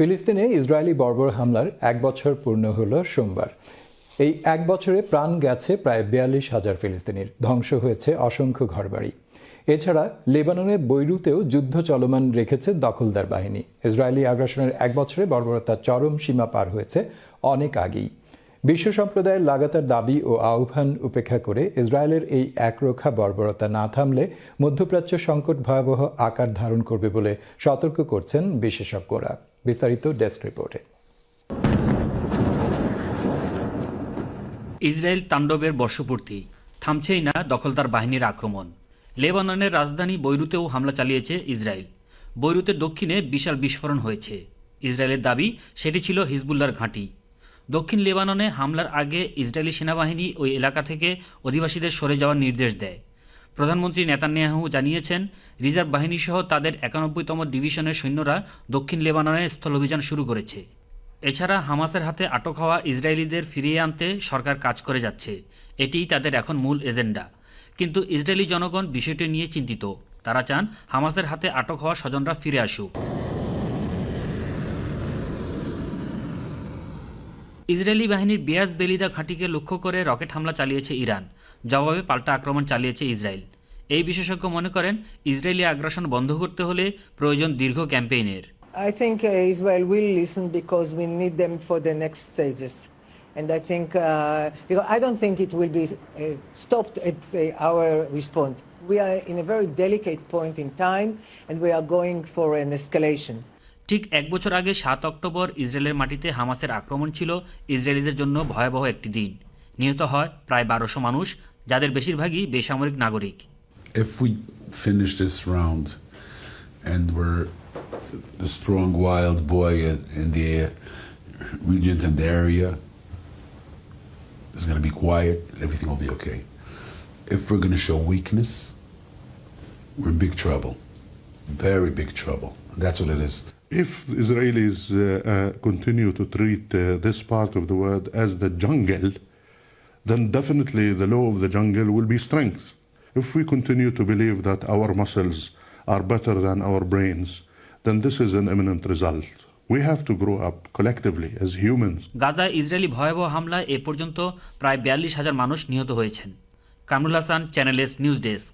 ফিলিস্তিনে ইসরায়েলি বর্বর হামলার এক বছর পূর্ণ হল সোমবার। এই এক বছরে প্রাণ গেছে প্রায় বিয়াল্লিশ হাজার ফিলিস্তিনির। ধ্বংস হয়েছে অসংখ্য ঘরবাড়ি। এছাড়া লেবাননের বৈরুতেও যুদ্ধ চলমান রেখেছে দখলদার বাহিনী। ইসরায়েলি আগ্রাসনের এক বছরে বর্বরতার চরম সীমা পার হয়েছে অনেক আগেই। বিশ্ব সম্প্রদায়ের লাগাতার দাবি ও আহ্বান উপেক্ষা করে ইসরায়েলের এই একরোখা বর্বরতা না থামলে মধ্যপ্রাচ্য সংকট ভয়াবহ আকার ধারণ করবে বলে সতর্ক করছেন বিশেষজ্ঞরা। বিস্তারিত ডেস্ক রিপোর্টে। ইসরায়েল তাণ্ডবের বর্ষপূর্তি, থামছেই না দখলদার বাহিনীর আক্রমণ। লেবাননের রাজধানী বৈরুতেও হামলা চালিয়েছে ইসরায়েল। বৈরুতের দক্ষিণে বিশাল বিস্ফোরণ হয়েছে। ইসরায়েলের দাবি, সেটি ছিল হিজবুল্লার ঘাঁটি। দক্ষিণ লেবাননে হামলার আগে ইসরায়েলি সেনাবাহিনী ওই এলাকা থেকে অধিবাসীদের সরে যাওয়ার নির্দেশ দেয়। প্রধানমন্ত্রী নেতানিয়াহু জানিয়েছেন, রিজার্ভ বাহিনীসহ তাদের একানব্বইতম ডিভিশনের সৈন্যরা দক্ষিণ লেবাননে স্থলাভিযান শুরু করেছে। এছাড়া হামাসের হাতে আটক হওয়া ইসরায়েলিদের ফিরিয়ে আনতে সরকার কাজ করে যাচ্ছে। এটিই তাদের এখন মূল এজেন্ডা। কিন্তু ইসরায়েলি জনগণ বিষয়টি নিয়ে চিন্তিত। তারা চান হামাসের হাতে আটক হওয়া স্বজনরা ফিরে আসুক। ইসরায়েলি বাহিনীর বিয়াস বেলিদা ঘাঁটিকে লক্ষ্য করে রকেট হামলা চালিয়েছে ইরান। জবাবে পাল্টা আক্রমণ চালিয়েছে ইসরায়েল এই বিশেষজ্ঞ মনে করেন ইসরায়েলি আগ্রাসন বন্ধ করতে হলে প্রয়োজন দীর্ঘ ক্যাম্পেইনের I think uh, Israel will listen because we need them for the next stages. And I think, uh, because I don't think it will be uh, stopped at uh, our response. We are in a very delicate point in time and we are going for an escalation. ঠিক এক বছর আগে সাত October ইসরায়েলের মাটিতে হামাসের আক্রমণ ছিল ইসরায়েলিদের জন্য ভয়াবহ একটি দিন নিহত হয় প্রায় বারোশো মানুষ যাদের বেশিরভাগই বেসামরিক নাগরিক if we finish this round and we're the strong wild boy in the region and the area, it's going to be quiet, everything will be okay. If we're going to show weakness, we're in big trouble. Very big trouble. That's what it is. If the Israelis uh, uh, continue to treat uh, this part of the world as the jungle, then definitely the law of the jungle will be strength. If we continue to believe that our muscles are better than our brains, then this is an imminent result. We have to grow up collectively as humans. গাজায় Israeli ভয়াবহ হামলায় এ পর্যন্ত প্রায় বিয়াল্লিশ হাজার মানুষ নিহত হয়েছেন Kamrul Hasan channel S news desk